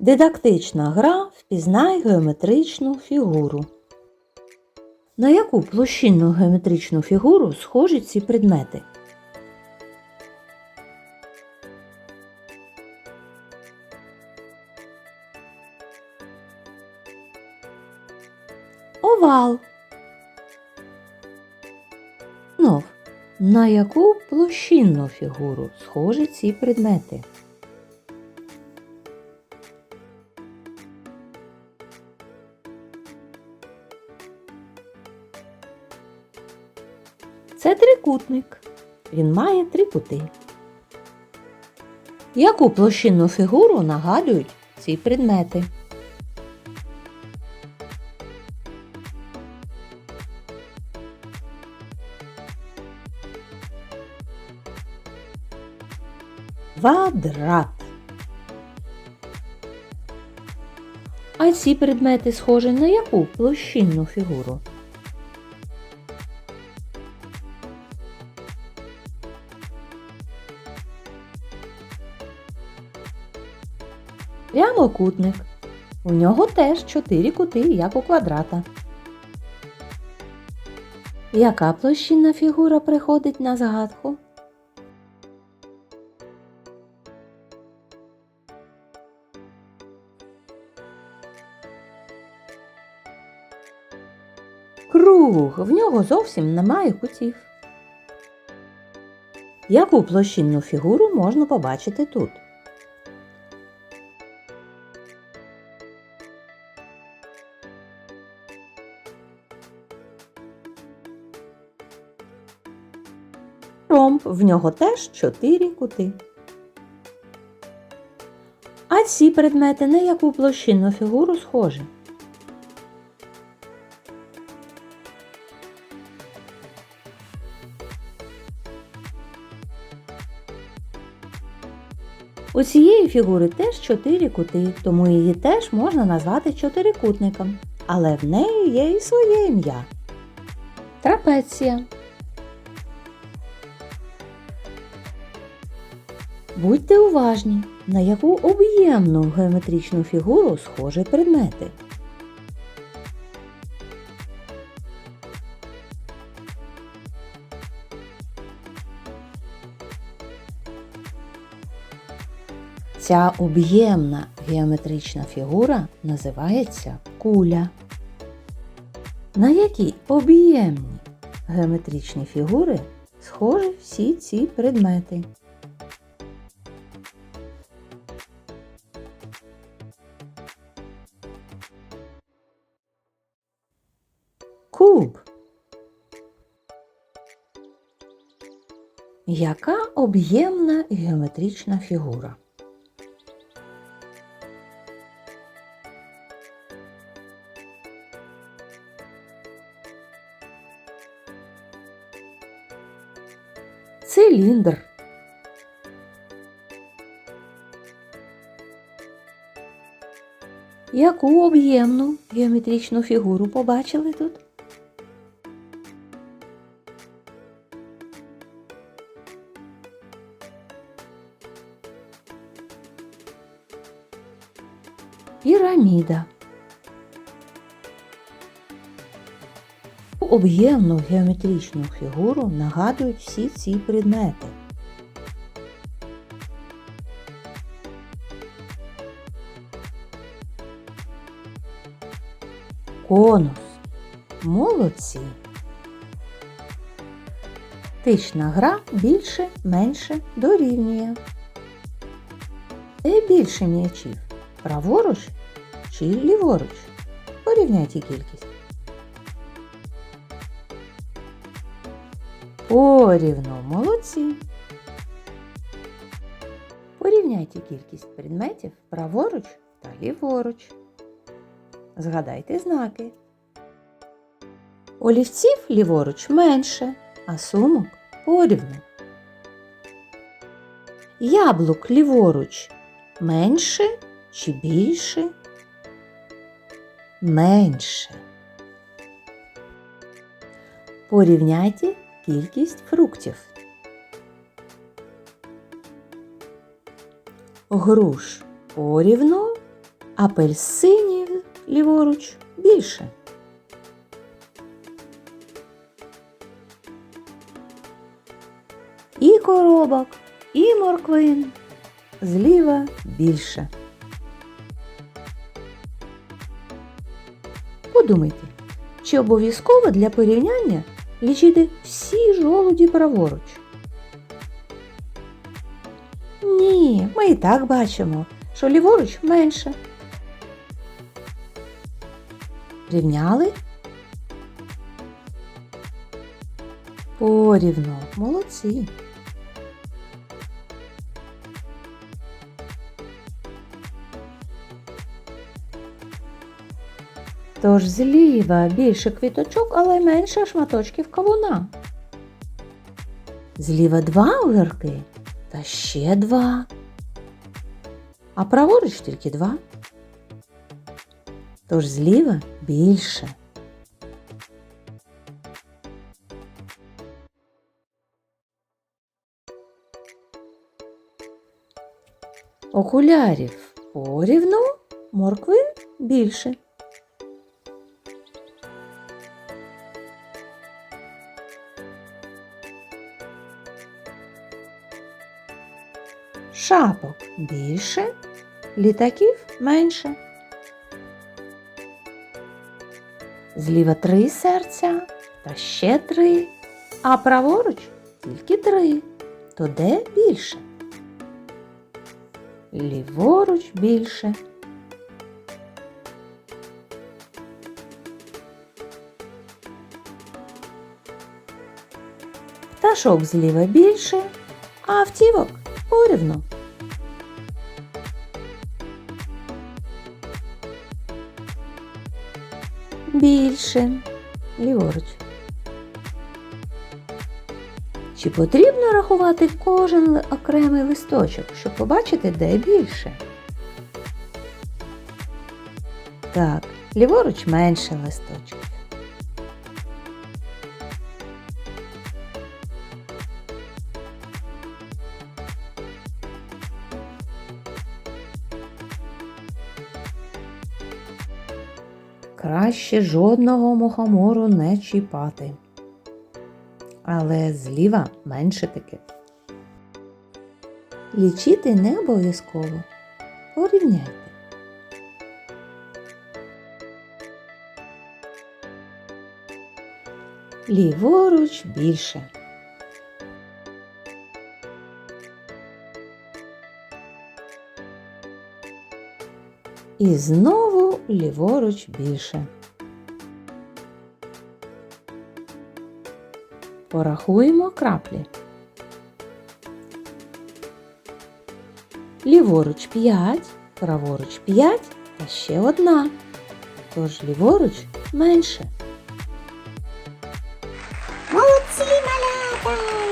Дидактична гра впізнай геометричну фігуру. На яку площинну геометричну фігуру схожі ці предмети? Овал. Знов. На яку площинну фігуру схожі ці предмети? Це трикутник. Він має три кути. Яку площинну фігуру нагадують ці предмети? Квадрат. А ці предмети схожі на яку площинну фігуру? Прямокутник. У нього теж чотири кути, як у квадрата. Яка площинна фігура приходить на згадку? Круг, в нього зовсім немає кутів. Яку площинну фігуру можна побачити тут? Ромб, в нього теж чотири кути. А ці предмети на яку площинну фігуру схожі? У цієї фігури теж чотири кути, тому її теж можна назвати чотирикутником. Але в неї є і своє ім'я. Трапеція. Будьте уважні, на яку об'ємну геометричну фігуру схожі предмети. Ця об'ємна геометрична фігура називається куля. На які об'ємні геометричні фігури схожі всі ці предмети? Яка об'ємна геометрична фігура? Циліндр. Яку об'ємну геометричну фігуру побачили тут? Піраміда. Об'ємну геометричну фігуру нагадують всі ці предмети. Конус. Молодці. Тична гра більше, менше дорівнює. Де більше м'ячів? Праворуч чи ліворуч? Порівняйте кількість. Порівну молодці. Порівняйте кількість предметів праворуч та ліворуч. Згадайте знаки. Олівців ліворуч менше, а сумок порівну. Яблук ліворуч менше чи більше? Менше. Порівняйте кількість фруктів. Груш порівну апельсинів ліворуч більше. І коробок, і морквин зліва більше. Подумайте, чи обов'язково для порівняння лічити всі жолуді праворуч? Ні, ми і так бачимо, що ліворуч менше. Рівняли? Порівно, молодці. Тож зліва більше квіточок, але менше шматочків кавуна. Зліва два огірки та ще два. А праворуч тільки два. Тож зліва більше. Окулярів порівну, морквин більше. Шапок більше, літаків менше. Зліва три серця та ще три, а праворуч тільки три. То де більше? Ліворуч більше. Пташок зліва більше, а автівок порівну. Більше. Ліворуч. Чи потрібно рахувати кожен окремий листочок, щоб побачити, де більше? Так, ліворуч менше листочків. Краще жодного мухомору не чіпати. Але зліва менше таки. Лічити не обов'язково. Порівняйте. Ліворуч більше. І знову ліворуч більше. Порахуємо краплі. Ліворуч 5, праворуч 5 та ще одна. Тож ліворуч менше. Молодці, малята!